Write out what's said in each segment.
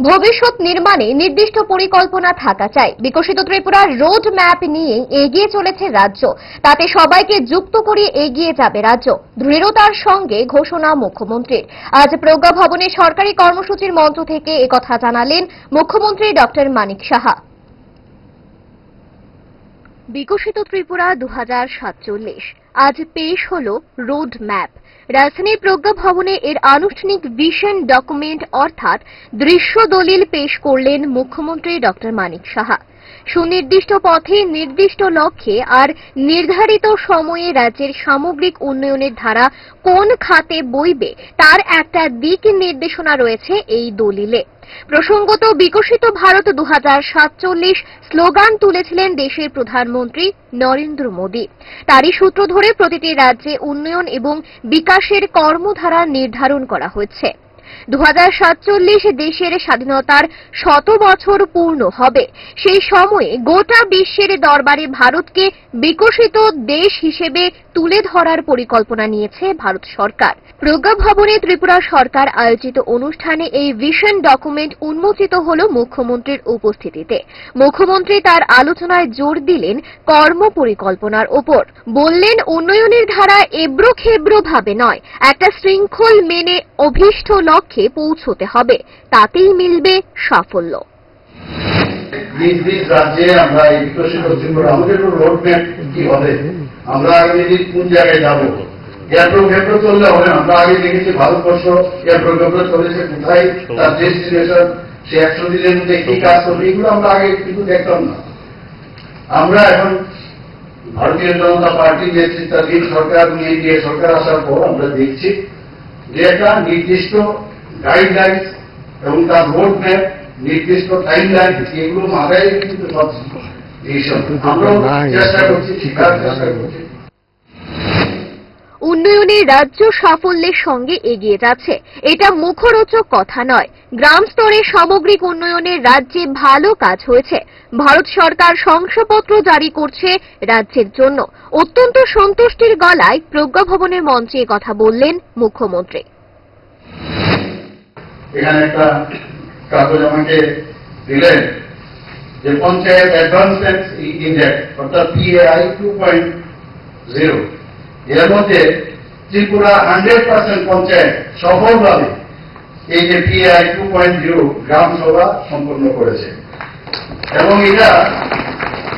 ভবিষ্যৎ নির্মাণে নির্দিষ্ট পরিকল্পনা থাকা চাই। বিকশিত ত্রিপুরার রোড ম্যাপ নিয়ে এগিয়ে চলেছে রাজ্য। তাতে সবাইকে যুক্ত করে এগিয়ে যাবে রাজ্য। দৃঢ়তার সঙ্গে ঘোষণা মুখ্যমন্ত্রীর। আজ প্রজ্ঞা ভবনে সরকারি কর্মসূচির মঞ্চ থেকে একথা জানালেন মুখ্যমন্ত্রী ডক্টর মানিক সাহা। বিকশিত ত্রিপুরা দু হাজার সাতচল্লিশ। আজ পেশ হল রোড ম্যাপ রাজধানীর প্রজ্ঞা ভবনে এর আনুষ্ঠানিক ভিশন ডকুমেন্ট অর্থাৎ দৃশ্য দলিল পেশ করলেন মুখ্যমন্ত্রী ডক্টর মানিক সাহা। সুনির্দিষ্ট পথে নির্দিষ্ট লক্ষ্যে আর নির্ধারিত সময়ে রাজ্যের সামগ্রিক উন্নয়নের ধারা কোন খাতে বইবে, তার একটা দিক নির্দেশনা রয়েছে এই দলিলে। প্রসঙ্গত, বিকশিত ভারত দু হাজার সাতচল্লিশ স্লোগান তুলেছিলেন দেশের প্রধানমন্ত্রী নরেন্দ্র মোদী। তারই সূত্র ধরে প্রতিটি রাজ্যে উন্নয়ন এবং বিকাশের কর্মধারা নির্ধারণ করা হয়েছে। দু দেশের স্বাধীনতার শত বছর পূর্ণ হবে। সেই সময়ে গোটা বিশ্বের দরবারে ভারতকে বিকশিত দেশ হিসেবে তুলে ধরার পরিকল্পনা নিয়েছে ভারত সরকার। প্রজ্ঞা ভবনে ত্রিপুরা সরকার আয়োজিত অনুষ্ঠানে এই ভিশন ডকুমেন্ট উন্মোচিত হল মুখ্যমন্ত্রীর উপস্থিতিতে। মুখ্যমন্ত্রী তার আলোচনায় জোর দিলেন কর্ম পরিকল্পনার ওপর। বললেন, উন্নয়নের ধারা এব্রো খেব্রো ভাবে নয়, একটা শৃঙ্খল মেনে অভীষ্ট লক্ষ্যে পৌঁছতে হবে, তাতেই মিলবে সাফল্য। নিজ নিজ রাজ্যে আমরা এই বিকশিত ত্রিপুরা আমাদের কি হবে? আমরা আগামী দিন কোন জায়গায় যাব? ঘেপ্রো চললে হবে। আমরা আগে দেখেছি ভারতবর্ষ ঘেপ্রো চলেছে কোথায়? তার ডেস্টিনেশন সে একশো দিনের মধ্যে কি কাজ করবে? এগুলো আমরা আগে কিন্তু দেখতাম না। আমরা এখন ভারতীয় জনতা পার্টি নেতৃত্বাধীন সরকার, নিয়ে সরকার আসার পর আমরা দেখছি যে একটা নির্দিষ্ট গাইডলাইন এবং তার রোড ম্যাপ নির্দিষ্ট টাইম লাইন এগুলো মাথায় কিন্তু সব ডিসিশন আমরাও চেষ্টা করছি শিকার চেষ্টা করছি উন্নয়নে রাজ্য সাফল্যের সঙ্গে এগিয়ে যাচ্ছে। এটা মুখরোচক কথা নয়। গ্রাম স্তরে সামগ্রিক উন্নয়নে রাজ্যে ভালো কাজ হয়েছে। ভারত সরকার শংসাপত্র জারি করছে রাজ্যের জন্য। অত্যন্ত সন্তুষ্টির গলায় প্রজ্ঞা ভবনের মঞ্চে কথা বললেন মুখ্যমন্ত্রী। যে পঞ্চায়েত অ্যাডভান্সমেন্ট ইন্ডেক্স অর্থাৎ পিএআই টু পয়েন্ট জিরো এর মধ্যে ত্রিপুরা হান্ড্রেড পার্সেন্ট পঞ্চায়েত সফলভাবে এই যে PAI two point zero gram sabha সম্পন্ন করেছে। এবং এটা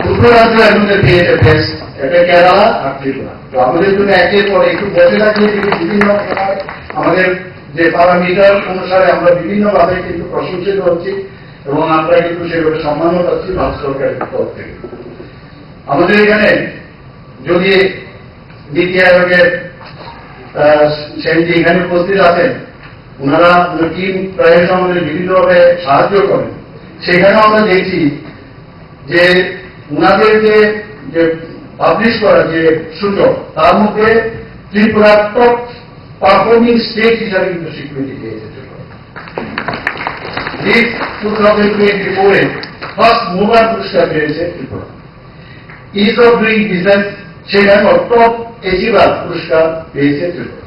দুটো রাজ্য এর মধ্যে পেয়েছে বেস্ট এটা কেরালা আর ত্রিপুরা। তো আমাদের জন্য একের পর একটু বসে থাকলে কিন্তু বিভিন্ন আমাদের যে প্যারামিটার অনুসারে আমরা বিভিন্নভাবে কিন্তু প্রশংসিত হচ্ছি এবং আমরা কিন্তু সেভাবে সম্মানও পাচ্ছি ভারত সরকারের তরফ থেকে। আমাদের এখানে যদি নীতি আয়োগের সেনজি এখানে উপস্থিত আছেন ওনারা টিম প্রায় আমাদের বিভিন্নভাবে সাহায্য করেন। সেখানেও আমরা দেখছি যে ওনাদের যে পাবলিশ করা যে সূচক, তার মধ্যে ত্রিপুরা টপ পারফর্মিং স্টেট হিসাবে কিন্তু স্বীকৃতি পেয়েছে Tripura. Ease of doing business সেখানে টপ এচিভার পুরস্কার পেয়েছে ত্রিপুরা।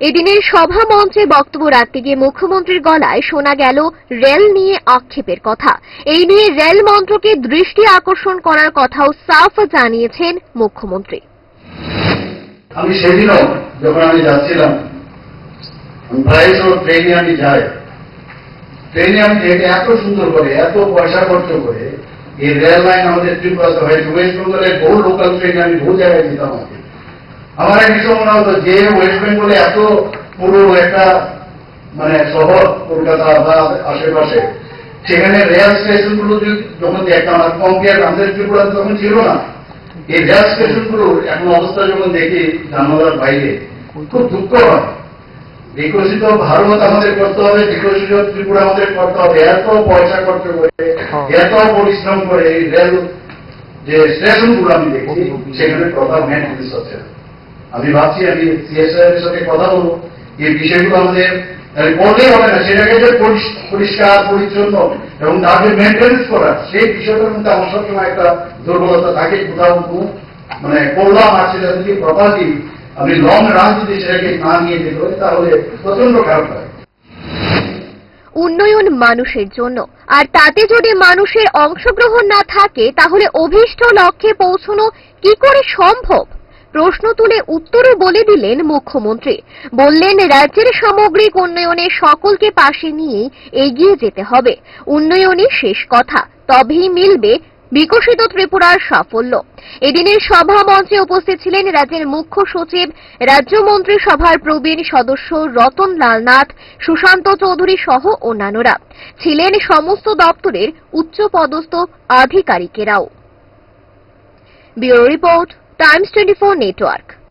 এদিনের সভা মঞ্চে বক্তব্য রাখতে গিয়ে মুখ্যমন্ত্রীর গলায় শোনা গেল রেল নিয়ে আক্ষেপের কথা। এই নিয়ে রেল মন্ত্রকে দৃষ্টি আকর্ষণ করার কথাও সাফ জানিয়েছেন মুখ্যমন্ত্রী। আমি সেদিনও যখন আমি যাচ্ছিলাম আমি প্রায়শই ট্রেনে আমি যাই। ট্রেনে আমি এত সুন্দর করে এত পয়সা খরচ করে এই রেল লাইন আমাদের ত্রিপুরাতে হয়েছে ওয়েস্ট বেঙ্গলের বহু লোকাল ট্রেনে আমি বহু জায়গায় যেতাম আগে আমার এক বিষয় মনে হতো যে ওয়েস্ট বেঙ্গলে এত পুরো একটা মানে শহর, কলকাতা বা আশেপাশে, সেখানে রেল স্টেশনগুলো যখন দেখতাম আর কম্পেয়ার আমাদের ত্রিপুরা তখন ছিল না। এই রেল স্টেশনগুলোর এখন অবস্থা যখন দেখি জানালার বাইরে, খুব দুঃখ হয় বিকশিত ভারত আমাদের করতে হবে বিকশিত ত্রিপুরা আমাদের করতে হবে। এত পয়সা খরচ করে এত পরিশ্রম করে রেল যে স্টেশনগুলো আমি দেখছি সেখানে কথা মেনটেন্স হচ্ছে। আমি ভাবছি আমি সিএসআই এর সাথে কথা বলব। এই বিষয়গুলো আমাদের বললেই হবে না সেটাকে যে পরিষ্কার পরিচ্ছন্ন এবং তাকে মেনটেন্স করা সেই বিষয়টার মধ্যে আমার সবসময় একটা দুর্বলতা থাকে। কোথাও মানে করলাম আর সেটা যদি প্রপারলি আমি লং রান যদি সেটাকে না নিয়ে যেতে হয় তাহলে প্রচণ্ড খারাপ হয়। উন্নয়ন মানুষের জন্য। আর তাতে যদি মানুষের অংশগ্রহণ না থাকে, তাহলে অভীষ্ট লক্ষ্যে পৌঁছানো কি করে সম্ভব? প্রশ্ন তুলে উত্তরও বলে দিলেন মুখ্যমন্ত্রী। বললেন, রাজ্যের সামগ্রিক উন্নয়নে সকলকে পাশে নিয়ে এগিয়ে যেতে হবে। উন্নয়নই শেষ কথা। তবেই মিলবে বিকশিত ত্রিপুরার সাফল্য। এদিনের সভা মঞ্চে উপস্থিত ছিলেন রাজ্যের মুখ্য সচিব, রাজ্য মন্ত্রিসভার প্রবীণ সদস্য রতন লাল নাথ সুশান্ত চৌধুরী সহ অন্যান্যরা। ছিলেন সমস্ত দপ্তরের উচ্চ পদস্থ আধিকারিকেরাও। Bureau report, Times twenty network.